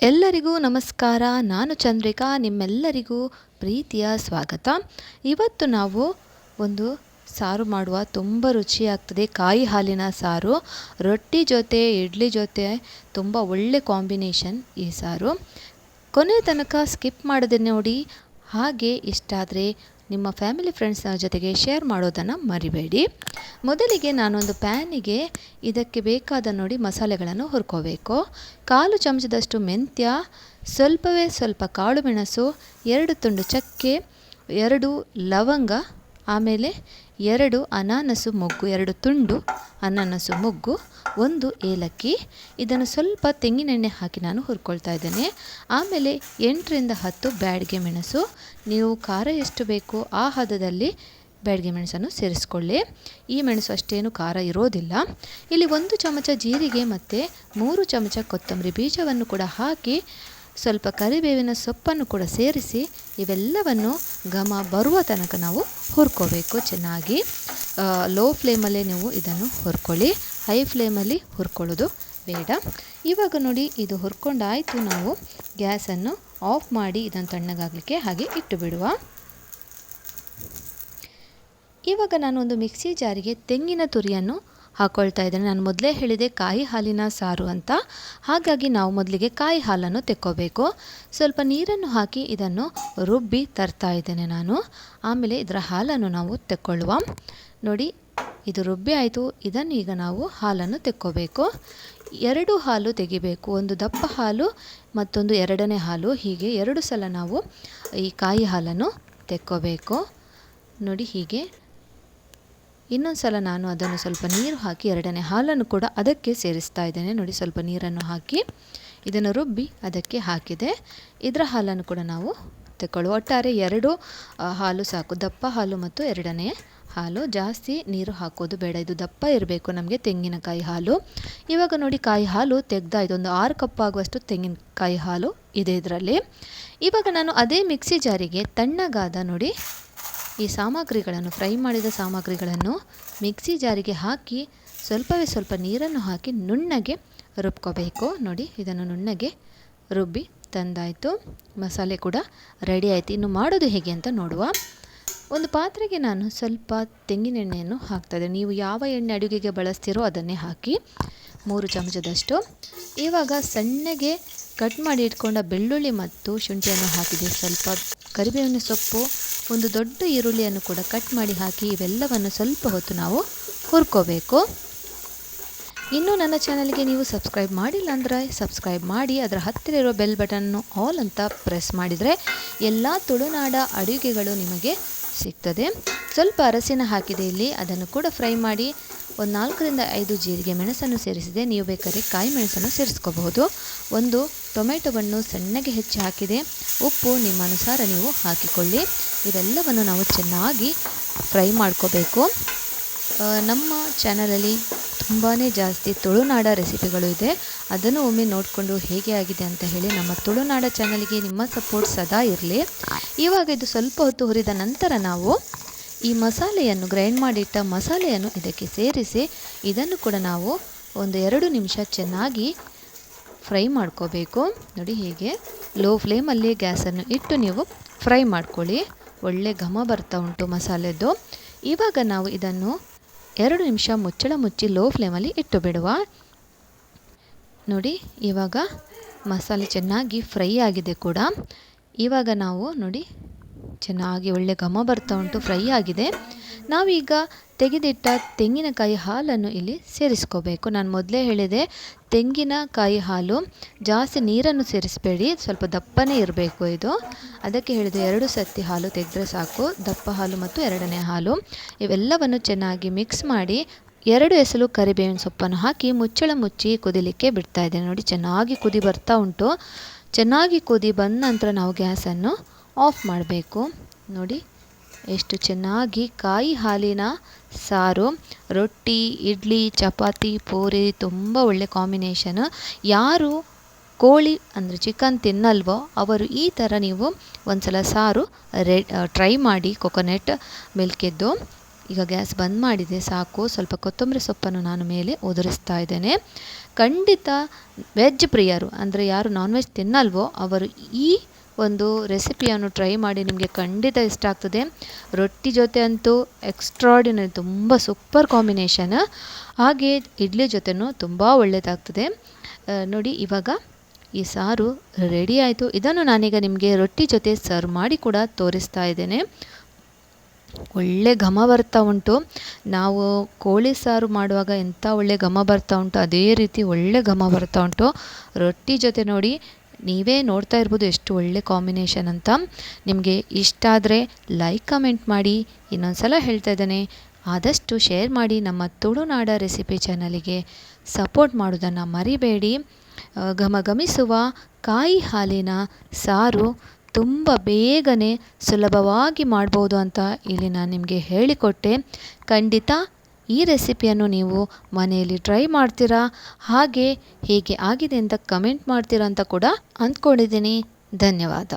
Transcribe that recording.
ಎಲ್ಲರಿಗೂ ನಮಸ್ಕಾರ. ನಾನು ಚಂದ್ರಿಕಾ. ನಿಮ್ಮೆಲ್ಲರಿಗೂ ಪ್ರೀತಿಯ ಸ್ವಾಗತ. ಇವತ್ತು ನಾವು ಒಂದು ಸಾರು ಮಾಡುವ. ತುಂಬ ರುಚಿಯಾಗ್ತದೆ. ಕಾಯಿ ಹಾಲಿನ ಸಾರು, ರೊಟ್ಟಿ ಜೊತೆ, ಇಡ್ಲಿ ಜೊತೆ, ತುಂಬ ಒಳ್ಳೆ ಕಾಂಬಿನೇಷನ್ ಈ ಸಾರು. ಕೊನೆ ತನಕ ಸ್ಕಿಪ್ ಮಾಡದೆ ನೋಡಿ. ಹಾಗೆ ಇಷ್ಟ ಆದರೆ ನಿಮ್ಮ ಫ್ಯಾಮಿಲಿ ಫ್ರೆಂಡ್ಸ್ ಜೊತೆಗೆ ಶೇರ್ ಮಾಡೋದನ್ನು ಮರಿಬೇಡಿ. ಮೊದಲಿಗೆ ನಾನೊಂದು ಪ್ಯಾನಿಗೆ ಇದಕ್ಕೆ ಬೇಕಾದ ನೋಡಿ ಮಸಾಲೆಗಳನ್ನು ಹುರ್ಕೋಬೇಕು. ಕಾಲು ಚಮಚದಷ್ಟು ಮೆಂತ್ಯ, ಸ್ವಲ್ಪವೇ ಸ್ವಲ್ಪ ಕಾಳು ಮೆಣಸು, ಎರಡು ತುಂಡು ಚಕ್ಕೆ, ಎರಡು ಲವಂಗ ಆಮೇಲೆ ಎರಡು ಅನಾನಸು ಮೊಗ್ಗು, ಎರಡು ತುಂಡು ಅನಾನಸು ಮೊಗ್ಗು, ಒಂದು ಏಲಕ್ಕಿ. ಇದನ್ನು ಸ್ವಲ್ಪ ತೆಂಗಿನೆಣ್ಣೆ ಹಾಕಿ ನಾನು ಹುರ್ಕೊಳ್ತಾ ಇದ್ದೇನೆ. ಆಮೇಲೆ ಎಂಟರಿಂದ ಹತ್ತು ಬ್ಯಾಡಿಗೆ ಮೆಣಸು. ನೀವು ಖಾರ ಎಷ್ಟು ಬೇಕೋ ಆ ಹದದಲ್ಲಿ ಬ್ಯಾಡಿಗೆ ಮೆಣಸನ್ನು ಸೇರಿಸ್ಕೊಳ್ಳಿ. ಈ ಮೆಣಸು ಅಷ್ಟೇನು ಖಾರ ಇರೋದಿಲ್ಲ. ಇಲ್ಲಿ ಒಂದು ಚಮಚ ಜೀರಿಗೆ ಮತ್ತು ಮೂರು ಚಮಚ ಕೊತ್ತಂಬರಿ ಬೀಜವನ್ನು ಕೂಡ ಹಾಕಿ ಸ್ವಲ್ಪ ಕರಿಬೇವಿನ ಸೊಪ್ಪನ್ನು ಕೂಡ ಸೇರಿಸಿ ಇವೆಲ್ಲವನ್ನು ಘಮ ಬರುವ ತನಕ ನಾವು ಹುರ್ಕೋಬೇಕು ಚೆನ್ನಾಗಿ. ಲೋ ಫ್ಲೇಮಲ್ಲೇ ನೀವು ಇದನ್ನು ಹುರ್ಕೊಳ್ಳಿ. ಹೈ ಫ್ಲೇಮಲ್ಲಿ ಹುರ್ಕೊಳ್ಳೋದು ಬೇಡ. ಇವಾಗ ನೋಡಿ, ಇದು ಹುರ್ಕೊಂಡಾಯಿತು ನಾವು ಗ್ಯಾಸನ್ನು ಆಫ್ ಮಾಡಿ ಇದನ್ನು ತಣ್ಣಗಾಗಲಿಕ್ಕೆ ಹಾಗೆ ಇಟ್ಟು ಬಿಡುವ ಇವಾಗ ನಾನು ಒಂದು ಮಿಕ್ಸಿ ಜಾರಿಗೆ ತೆಂಗಿನ ತುರಿಯನ್ನು ಹಾಕ್ಕೊಳ್ತಾ ಇದ್ದೇನೆ. ನಾನು ಮೊದಲೇ ಹೇಳಿದೆ ಕಾಯಿ ಹಾಲಿನ ಸಾರು ಅಂತ. ಹಾಗಾಗಿ ನಾವು ಮೊದಲಿಗೆ ಕಾಯಿ ಹಾಲನ್ನು ತೆಕ್ಕೋಬೇಕು. ಸ್ವಲ್ಪ ನೀರನ್ನು ಹಾಕಿ ಇದನ್ನು ರುಬ್ಬಿ ತರ್ತಾ ಇದ್ದೇನೆ ನಾನು. ಆಮೇಲೆ ಇದರ ಹಾಲನ್ನು ನಾವು ತೆಕ್ಕೊಳ್ಳುವ. ನೋಡಿ, ಇದು ರುಬ್ಬಿ ಆಯಿತು. ಇದನ್ನು ಈಗ ನಾವು ಹಾಲನ್ನು ತೆಕ್ಕೋಬೇಕು. ಎರಡು ಹಾಲು ತೆಗಿಬೇಕು. ಒಂದು ದಪ್ಪ ಹಾಲು, ಮತ್ತೊಂದು ಎರಡನೇ ಹಾಲು. ಹೀಗೆ ಎರಡು ಸಲ ನಾವು ಈ ಕಾಯಿ ಹಾಲನ್ನು ತೆಕ್ಕೋಬೇಕು. ನೋಡಿ, ಹೀಗೆ ಇನ್ನೊಂದು ಸಲ ನಾನು ಅದನ್ನು ಸ್ವಲ್ಪ ನೀರು ಹಾಕಿ ಎರಡನೇ ಹಾಲನ್ನು ಕೂಡ ಅದಕ್ಕೆ ಸೇರಿಸ್ತಾ ಇದ್ದೇನೆ. ನೋಡಿ, ಸ್ವಲ್ಪ ನೀರನ್ನು ಹಾಕಿ ಇದನ್ನು ರುಬ್ಬಿ ಅದಕ್ಕೆ ಹಾಕಿದೆ. ಇದರ ಹಾಲನ್ನು ಕೂಡ ನಾವು ತಗೊಳ್ಳುವ ಒಟ್ಟಾರೆ ಎರಡು ಹಾಲು ಸಾಕು. ದಪ್ಪ ಹಾಲು ಮತ್ತು ಎರಡನೇ ಹಾಲು. ಜಾಸ್ತಿ ನೀರು ಹಾಕೋದು ಬೇಡ. ಇದು ದಪ್ಪ ಇರಬೇಕು ನಮಗೆ ತೆಂಗಿನಕಾಯಿ ಹಾಲು. ಇವಾಗ ನೋಡಿ, ಕಾಯಿ ಹಾಲು ತೆಗ್ದಾ, ಇದೊಂದು ಆರು ಕಪ್ ಆಗುವಷ್ಟು ತೆಂಗಿನಕಾಯಿ ಹಾಲು ಇದೆ ಇದರಲ್ಲಿ. ಇವಾಗ ನಾನು ಅದೇ ಮಿಕ್ಸಿ ಜಾರಿಗೆ ತಣ್ಣಗಾದ, ನೋಡಿ ಈ ಸಾಮಗ್ರಿಗಳನ್ನು ಫ್ರೈ ಮಾಡಿದ ಸಾಮಗ್ರಿಗಳನ್ನು ಮಿಕ್ಸಿ ಜಾರಿಗೆ ಹಾಕಿ ಸ್ವಲ್ಪವೇ ಸ್ವಲ್ಪ ನೀರನ್ನು ಹಾಕಿ ನುಣ್ಣಗೆ ರುಬ್ಕೋಬೇಕು. ನೋಡಿ, ಇದನ್ನು ನುಣ್ಣಗೆ ರುಬ್ಬಿ ತಂದಾಯಿತು. ಮಸಾಲೆ ಕೂಡ ರೆಡಿ ಆಯಿತು. ಇನ್ನು ಮಾಡೋದು ಹೇಗೆ ಅಂತ ನೋಡುವ. ಒಂದು ಪಾತ್ರೆಗೆ ನಾನು ಸ್ವಲ್ಪ ತೆಂಗಿನೆಣ್ಣೆಯನ್ನು ಹಾಕ್ತಾಯಿದ್ದೆ ನೀವು ಯಾವ ಎಣ್ಣೆ ಅಡುಗೆಗೆ ಬಳಸ್ತೀರೋ ಅದನ್ನೇ ಹಾಕಿ ಮೂರು ಚಮಚದಷ್ಟು. ಇವಾಗ ಸಣ್ಣಗೆ ಕಟ್ ಮಾಡಿ ಇಟ್ಕೊಂಡ ಬೆಳ್ಳುಳ್ಳಿ ಮತ್ತು ಶುಂಠಿಯನ್ನು ಹಾಕಿದೆ. ಸ್ವಲ್ಪ ಕರಿಬೇವಿನ ಸೊಪ್ಪು ಒಂದು ದೊಡ್ಡ ಈರುಳ್ಳಿಯನ್ನು ಕೂಡ ಕಟ್ ಮಾಡಿ ಹಾಕಿ ಇವೆಲ್ಲವನ್ನು ಸ್ವಲ್ಪ ಹೊತ್ತು ನಾವು ಹುರ್ಕೋಬೇಕು. ಇನ್ನು ನನ್ನ ಚಾನಲ್ಗೆ ನೀವು ಸಬ್ಸ್ಕ್ರೈಬ್ ಮಾಡಿಲ್ಲ ಅಂದರೆ ಸಬ್ಸ್ಕ್ರೈಬ್ ಮಾಡಿ, ಅದರ ಹತ್ತಿರ ಇರೋ ಬೆಲ್ ಬಟನ್ನು ಆಲ್ ಅಂತ ಪ್ರೆಸ್ ಮಾಡಿದರೆ ಎಲ್ಲ ತುಳುನಾಡ ಅಡುಗೆಗಳು ನಿಮಗೆ ಸಿಗ್ತದೆ. ಸ್ವಲ್ಪ ಅರಸಿನ ಹಾಕಿದೆ ಇಲ್ಲಿ, ಅದನ್ನು ಕೂಡ ಫ್ರೈ ಮಾಡಿ ಒಂದು ನಾಲ್ಕರಿಂದ ಐದು ಜೀರಿಗೆ ಮೆಣಸನ್ನು ಸೇರಿಸಿದೆ. ನೀವು ಬೇಕಾದ್ರೆ ಕಾಯಿ ಮೆಣಸನ್ನು ಸೇರಿಸ್ಕೋಬಹುದು. ಒಂದು ಟೊಮೆಟೊವನ್ನು ಸಣ್ಣಗೆ ಹೆಚ್ಚಿ ಹಾಕಿದೆ. ಉಪ್ಪು ನಿಮ್ಮ ಅನುಸಾರ ನೀವು ಹಾಕಿಕೊಳ್ಳಿ. ಇವೆಲ್ಲವನ್ನು ನಾವು ಚೆನ್ನಾಗಿ ಫ್ರೈ ಮಾಡ್ಕೋಬೇಕು. ನಮ್ಮ ಚಾನಲಲ್ಲಿ ತುಂಬಾ ಜಾಸ್ತಿ ತುಳುನಾಡ ರೆಸಿಪಿಗಳು ಇದೆ. ಅದನ್ನು ಒಮ್ಮೆ ನೋಡಿಕೊಂಡು ಹೇಗೆ ಆಗಿದೆ ಅಂತ ಹೇಳಿ ನಮ್ಮ ತುಳುನಾಡ ಚಾನಲ್ಗೆ ನಿಮ್ಮ ಸಪೋರ್ಟ್ ಸದಾ ಇರಲಿ. ಇವಾಗ ಇದು ಸ್ವಲ್ಪ ಹೊತ್ತು ಹುರಿದ ನಂತರ ನಾವು ಈ ಮಸಾಲೆಯನ್ನು ಗ್ರೈಂಡ್ ಮಾಡಿಟ್ಟ ಮಸಾಲೆಯನ್ನು ಇದಕ್ಕೆ ಸೇರಿಸಿ ಇದನ್ನು ಕೂಡ ನಾವು ಒಂದು ಎರಡು ನಿಮಿಷ ಚೆನ್ನಾಗಿ ಫ್ರೈ ಮಾಡ್ಕೋಬೇಕು. ನೋಡಿ ಹೀಗೆ, ಲೋ ಫ್ಲೇಮಲ್ಲಿ ಗ್ಯಾಸನ್ನು ಇಟ್ಟು ನೀವು ಫ್ರೈ ಮಾಡ್ಕೊಳ್ಳಿ. ಒಳ್ಳೆ ಘಮ ಬರ್ತಾ ಉಂಟು ಮಸಾಲೆದು ಇವಾಗ ನಾವು ಇದನ್ನು ಎರಡು ನಿಮಿಷ ಮುಚ್ಚಳ ಮುಚ್ಚಿ ಲೋ ಫ್ಲೇಮಲ್ಲಿ ಇಟ್ಟು ಬಿಡುವ. ನೋಡಿ, ಇವಾಗ ಮಸಾಲೆ ಚೆನ್ನಾಗಿ ಫ್ರೈ ಆಗಿದೆ ಕೂಡ. ಇವಾಗ ನಾವು ನೋಡಿ ಚೆನ್ನಾಗಿ ಒಳ್ಳೆ ಘಮ ಬರ್ತಾ ಉಂಟು, ಫ್ರೈ ಆಗಿದೆ. ನಾವೀಗ ತೆಗೆದಿಟ್ಟ ತೆಂಗಿನಕಾಯಿ ಹಾಲನ್ನು ಇಲ್ಲಿ ಸೇರಿಸ್ಕೋಬೇಕು. ನಾನು ಮೊದಲೇ ಹೇಳಿದೆ, ತೆಂಗಿನಕಾಯಿ ಹಾಲು ಜಾಸ್ತಿ ನೀರನ್ನು ಸೇರಿಸಬೇಡಿ, ಸ್ವಲ್ಪ ದಪ್ಪನೇ ಇರಬೇಕು ಇದು. ಅದಕ್ಕೆ ಹೇಳಿದೆ, ಎರಡು ಸತಿ ಹಾಲು ತೆಗೆದ್ರೆ ಸಾಕು, ದಪ್ಪ ಹಾಲು ಮತ್ತು ಎರಡನೇ ಹಾಲು. ಇವೆಲ್ಲವನ್ನು ಚೆನ್ನಾಗಿ ಮಿಕ್ಸ್ ಮಾಡಿ ಎರಡು ಎಸಲು ಕರಿಬೇವಿನ ಸೊಪ್ಪನ್ನು ಹಾಕಿ ಮುಚ್ಚಳ ಮುಚ್ಚಿ ಕುದಿಲಿಕ್ಕೆ ಬಿಡ್ತಾ ಇದ್ದೇನೆ. ನೋಡಿ, ಚೆನ್ನಾಗಿ ಕುದಿ ಬರ್ತಾ ಉಂಟು. ಚೆನ್ನಾಗಿ ಕುದಿ ಬಂದ ನಂತರ ನಾವು ಗ್ಯಾಸನ್ನು ಆಫ್ ಮಾಡಬೇಕು. ನೋಡಿ, ಎಷ್ಟು ಚೆನ್ನಾಗಿ ಕಾಯಿ ಹಾಲಿನ ಸಾರು, ರೊಟ್ಟಿ, ಇಡ್ಲಿ, ಚಪಾತಿ, ಪೂರಿ, ತುಂಬ ಒಳ್ಳೆ ಕಾಂಬಿನೇಷನ್. ಯಾರು ಕೋಳಿ ಅಂದರೆ ಚಿಕನ್ ತಿನ್ನಲ್ವೋ ಅವರು ಈ ಥರ ನೀವು ಒಂದು ಸಲ ಸಾರು ರೆಡ್ ಟ್ರೈ ಮಾಡಿ ಕೊಕೊನೆಟ್ ಮಿಲ್ಕಿದ್ದು. ಈಗ ಗ್ಯಾಸ್ ಬಂದ್ ಮಾಡಿದೆ, ಸಾಕು. ಸ್ವಲ್ಪ ಕೊತ್ತಂಬರಿ ಸೊಪ್ಪನ್ನು ನಾನು ಮೇಲೆ ಉದುರಿಸ್ತಾ ಇದ್ದೇನೆ. ಖಂಡಿತ ವೆಜ್ ಪ್ರಿಯರು ಅಂದರೆ ಯಾರು ನಾನ್ ವೆಜ್ ತಿನ್ನಲ್ವೋ ಅವರು ಈ ಒಂದು ರೆಸಿಪಿಯನ್ನು ಟ್ರೈ ಮಾಡಿ ನಿಮಗೆ ಖಂಡಿತ ಇಷ್ಟ ಆಗ್ತದೆ. ರೊಟ್ಟಿ ಜೊತೆ ಅಂತೂ ಎಕ್ಸ್ಟ್ರಾಡಿನರಿ ತುಂಬ ಸೂಪರ್ ಕಾಂಬಿನೇಷನ್ ಹಾಗೆ ಇಡ್ಲಿ ಜೊತೆನೂ ತುಂಬ ಒಳ್ಳೆಯದಾಗ್ತದೆ ನೋಡಿ ಇವಾಗ ಈ ಸಾರು ರೆಡಿ ಆಯಿತು. ಇದನ್ನು ನಾನೀಗ ನಿಮಗೆ ರೊಟ್ಟಿ ಜೊತೆ ಸರ್ವ್ ಮಾಡಿ ಕೂಡ ತೋರಿಸ್ತಾ ಇದ್ದೇನೆ. ಒಳ್ಳೆ ಘಮ ಬರ್ತಾ ಉಂಟು. ನಾವು ಕೋಳಿ ಸಾರು ಮಾಡುವಾಗ ಎಂಥ ಒಳ್ಳೆ ಘಮ ಬರ್ತಾ ಉಂಟು, ಅದೇ ರೀತಿ ಒಳ್ಳೆ ಘಮ ಬರ್ತಾ ಉಂಟು. ರೊಟ್ಟಿ ಜೊತೆ ನೋಡಿ ನೀವೇ ನೋಡ್ತಾ ಇರ್ಬೋದು ಎಷ್ಟು ಒಳ್ಳೆ ಕಾಂಬಿನೇಷನ್ ಅಂತ. ನಿಮಗೆ ಇಷ್ಟ ಆದರೆ ಲೈಕ್ ಕಮೆಂಟ್ ಮಾಡಿ. ಇನ್ನೊಂದು ಸಲ ಹೇಳ್ತಾ ಇದ್ದಾನೆ. ಆದಷ್ಟು ಶೇರ್ ಮಾಡಿ ನಮ್ಮ ತುಳುನಾಡ ರೆಸಿಪಿ ಚಾನಲಿಗೆ ಸಪೋರ್ಟ್ ಮಾಡೋದನ್ನು ಮರಿಬೇಡಿ. ಘಮಘಮಿಸುವ ಕಾಯಿ ಹಾಲಿನ ಸಾರು ತುಂಬ ಬೇಗನೆ ಸುಲಭವಾಗಿ ಮಾಡ್ಬೋದು ಅಂತ ಇಲ್ಲಿ ನಾನು ನಿಮಗೆ ಹೇಳಿಕೊಟ್ಟೆ. ಖಂಡಿತ ಈ ರೆಸಿಪಿಯನ್ನು ನೀವು ಮನೆಯಲ್ಲಿ ಟ್ರೈ ಮಾಡ್ತೀರಾ? ಹಾಗೆ ಹೇಗೆ ಆಗಿದೆ ಅಂತ ಕಮೆಂಟ್ ಮಾಡ್ತೀರಾ ಅಂತ ಕೂಡ ಅಂದ್ಕೊಂಡಿದ್ದೀನಿ. ಧನ್ಯವಾದ.